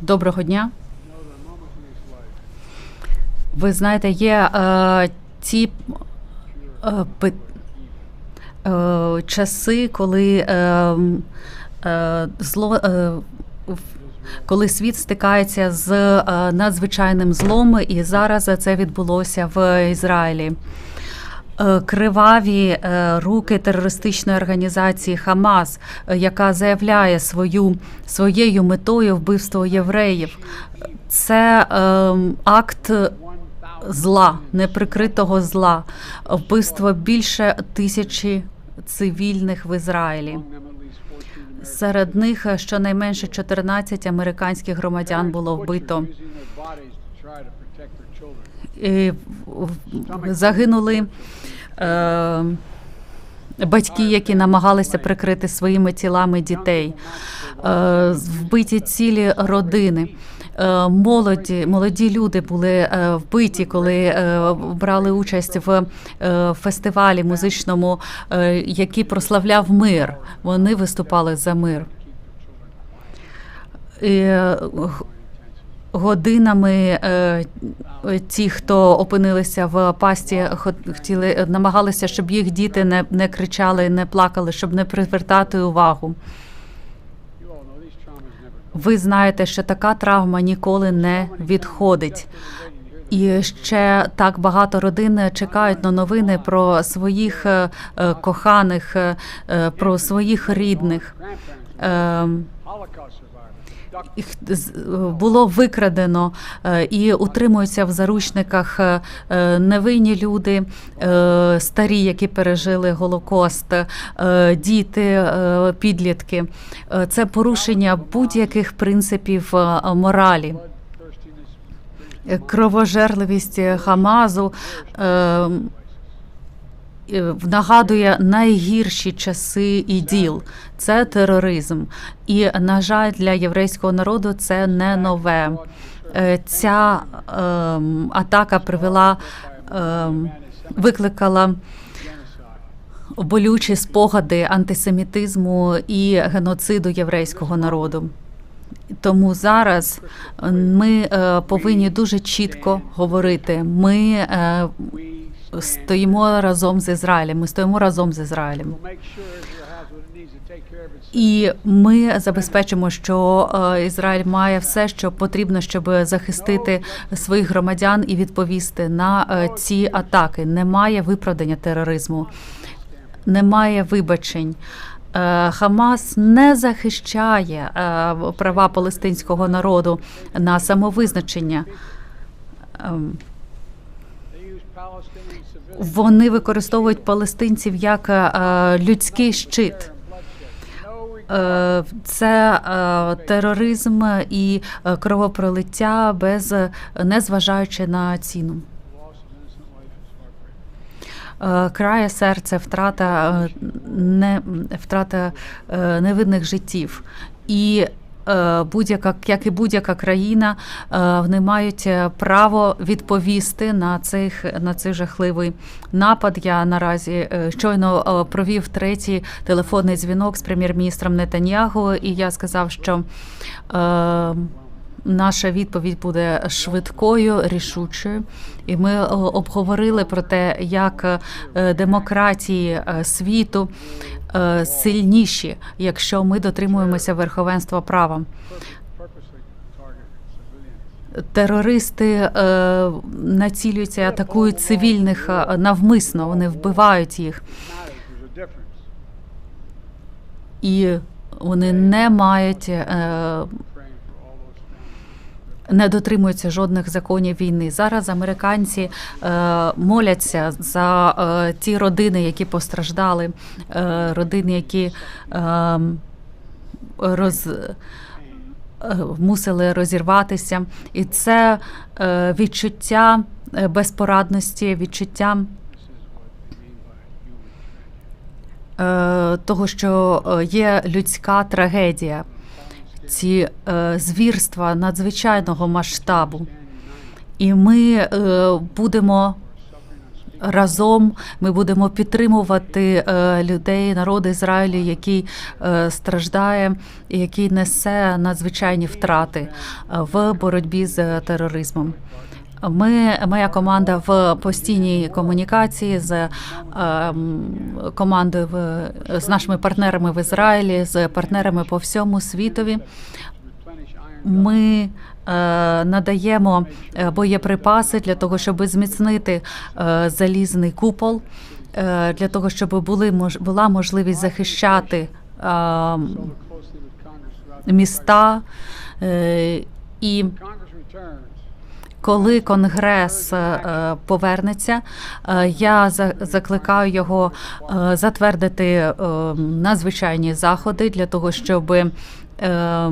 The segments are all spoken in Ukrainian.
Доброго дня. Ви знаєте, є е, ті е, е, часи, коли е, е, зло. Е, коли світ стикається з е, надзвичайним злом, і зараз це відбулося в Ізраїлі. Е, Криваві е, руки терористичної організації Хамас, е, яка заявляє свою своєю метою вбивство євреїв, це е, акт зла, неприкритого зла, вбивство більше тисячі цивільних в Ізраїлі. Серед них щонайменше 14 американських громадян було вбито. І загинули батьки, які намагалися прикрити своїми тілами дітей, е, вбиті цілі родини. Е, Молоді, молоді люди були е, вбиті, коли е, брали участь в е, фестивалі музичному, е, який прославляв мир. Вони виступали за мир. І, е, годинами е, ті, хто опинилися в пасті, хотіли намагалися, щоб їх діти не, не кричали, не плакали, щоб не привертати увагу. Ви знаєте, що така травма ніколи не відходить. І ще так багато родин чекають на новини про своїх е, е, коханих, про своїх рідних. Е, їх було викрадено е, і утримуються в заручниках е, е, невинні люди, старі, які пережили голокост, діти, підлітки. Це порушення будь-яких принципів моралі. Кровожерливість Хамазу е, е, нагадує найгірші часи і діл. Це тероризм. І, на жаль, для єврейського народу це не нове. Е, Ця ем, атака привела, ем, викликала болючі спогади антисемітизму і геноциду єврейського народу. Тому зараз е, ми е, повинні дуже чітко говорити. Ми е, стоїмо разом з Ізраїлем. Ми стоїмо разом з Ізраїлем. І ми забезпечимо, що е, Ізраїль має все, що потрібно, щоб захистити своїх громадян і відповісти на е, ці атаки. Немає виправдання тероризму, немає вибачень. Е, Хамас не захищає права палестинського народу на самовизначення. Вони використовують палестинців як е, людський щит. Е, Це е, тероризм і кровопролиття без незважаючи на ціну. Крає серце, втрата не втрата невинних життів. І будь-яка, як і будь-яка країна, е, вони мають е, право відповісти на цих на цей жахливий напад. Я наразі е, щойно е, провів третій телефонний дзвінок з прем'єр-міністром Нетаньягу, і я сказав, що. Наша відповідь буде швидкою, рішучою, і ми е, обговорили про те, як е, демократії е, світу сильніші, якщо ми дотримуємося верховенства права. Терористи е, націлюються, атакують цивільних навмисно. Вони вбивають їх, і вони не мають. Е, не дотримуються жодних законів війни. Зараз американці е, моляться за е, ті родини, які постраждали, е, родини, які роз, мусили розірватися, і це відчуття безпорадності, відчуття. Того, що є людська трагедія, ці е, звірства надзвичайного масштабу, і ми е, будемо разом ми будемо підтримувати е, людей, народ Ізраїлю, який страждає, який несе надзвичайні втрати в боротьбі з тероризмом. Ми, моя команда в постійній комунікації з ем, командою в, з нашими партнерами в Ізраїлі, з партнерами по всьому світові. Ми е, надаємо е, боєприпаси для того, щоб зміцнити е, залізний купол, е, для того, щоб були мож, була можливість захищати е, міста. Е, і коли конгрес е, повернеться, е, я за- закликаю його е, затвердити е, надзвичайні заходи для того, щоб е, е,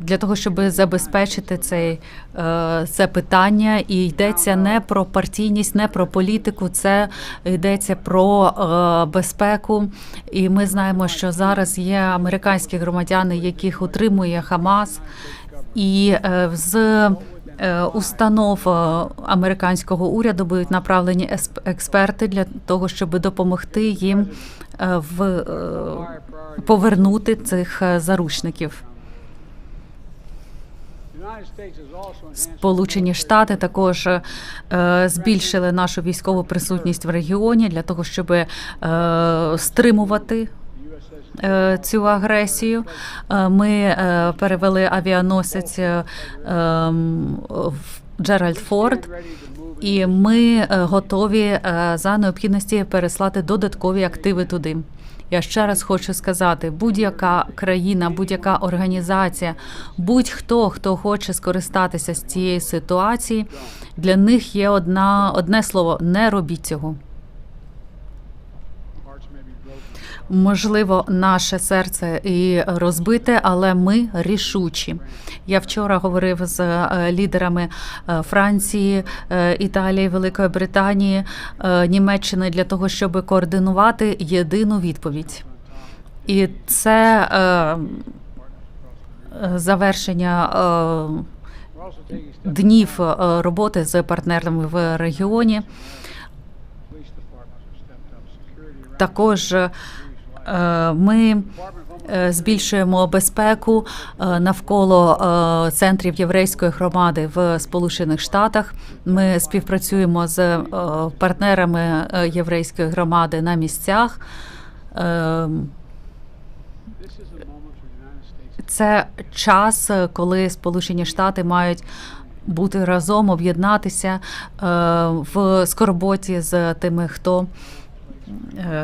для того, щоб забезпечити цей е, це питання, і йдеться не про партійність, не про політику, це йдеться про е, безпеку. І ми знаємо, що зараз є американські громадяни, яких утримує Хамас, і е, з е, установ е, американського уряду будуть направлені експерти для того, щоб допомогти їм в повернути цих заручників. Сполучені Штати також збільшили нашу військову присутність в регіоні для того, щоб стримувати цю агресію. Е, Ми е, перевели авіаносець е, ем, Джеральд Форд. І ми е, готові е, за необхідності переслати додаткові активи туди. Я ще раз хочу сказати: будь-яка країна, будь-яка організація, будь-хто, хто хоче скористатися з цієї ситуації, для них є одна одне слово: не робіть цього. Можливо, наше серце і розбите, але ми рішучі. Я вчора говорив з е, лідерами е, Франції, е, Італії, Великої Британії, Німеччини для того, щоб координувати єдину відповідь. І це завершення. Днів роботи з партнерами в регіоні також ми е, збільшуємо безпеку е, навколо е, центрів єврейської громади в Сполучених Штатах. Ми співпрацюємо з е, партнерами е, єврейської громади на місцях. Е, Це час, е, коли Сполучені Штати мають бути разом, об'єднатися е, в скорботі з тими, хто е,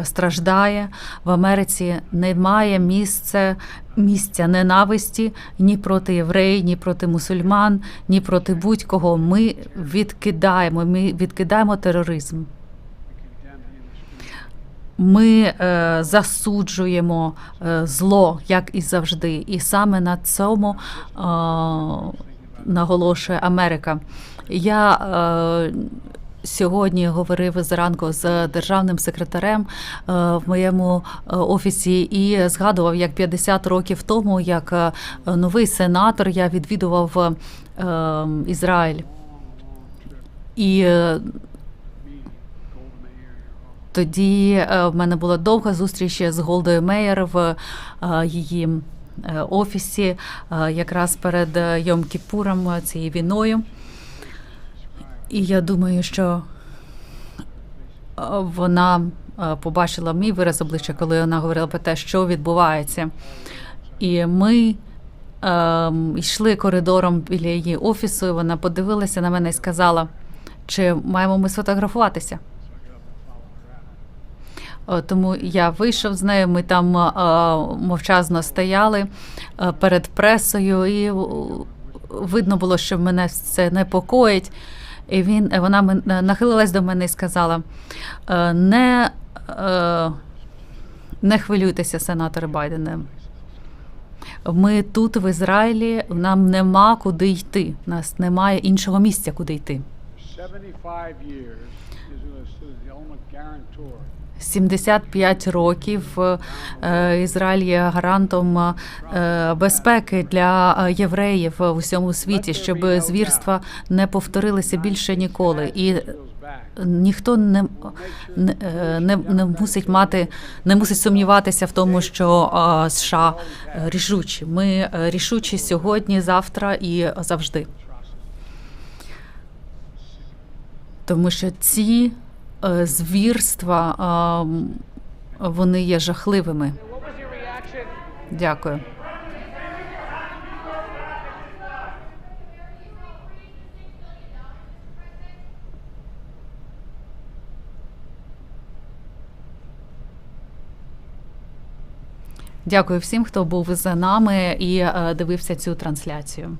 страждає в Америці. Немає місця, місця ненависті ні проти євреїв, ні проти мусульман, ні проти будь-кого. Ми відкидаємо, ми відкидаємо тероризм. Ми е, засуджуємо е, зло, як і завжди, і саме на цьому е, наголошує Америка. Я е, сьогодні говорив зранку з державним секретарем е, в моєму е, офісі і згадував, як 50 років тому, як е, новий сенатор, я відвідував Ізраїль. І тоді в мене була довга зустріч з Голдою Меєр в її офісі, якраз перед Йом Кіпуром цією війною. І я думаю, що вона побачила мій вираз обличчя, коли вона говорила про те, що відбувається. І ми е, йшли коридором біля її офісу, і вона подивилася на мене і сказала, чи маємо ми сфотографуватися. Е, Тому я вийшов з нею. Ми там е, мовчазно стояли е, перед пресою, і е, видно було, що мене це непокоїть. І він вона мен- нахилилась до мене і сказала: е, не, е, не хвилюйтеся, сенатор Байдене. Ми тут, в Ізраїлі, нам нема куди йти. У нас немає іншого місця, куди йти. 75 years the ultimate guarantor 75 років е, Ізраїль є гарантом е, безпеки для е, євреїв в усьому світі, щоб звірства не повторилися більше ніколи. І ніхто не, не, не, мусить мати, не мусить сумніватися в тому, що США рішучі. Ми рішучі сьогодні, завтра і завжди. Тому що ці звірства е, вони є жахливими. Дякую. Дякую всім, хто був за нами і е, дивився цю трансляцію.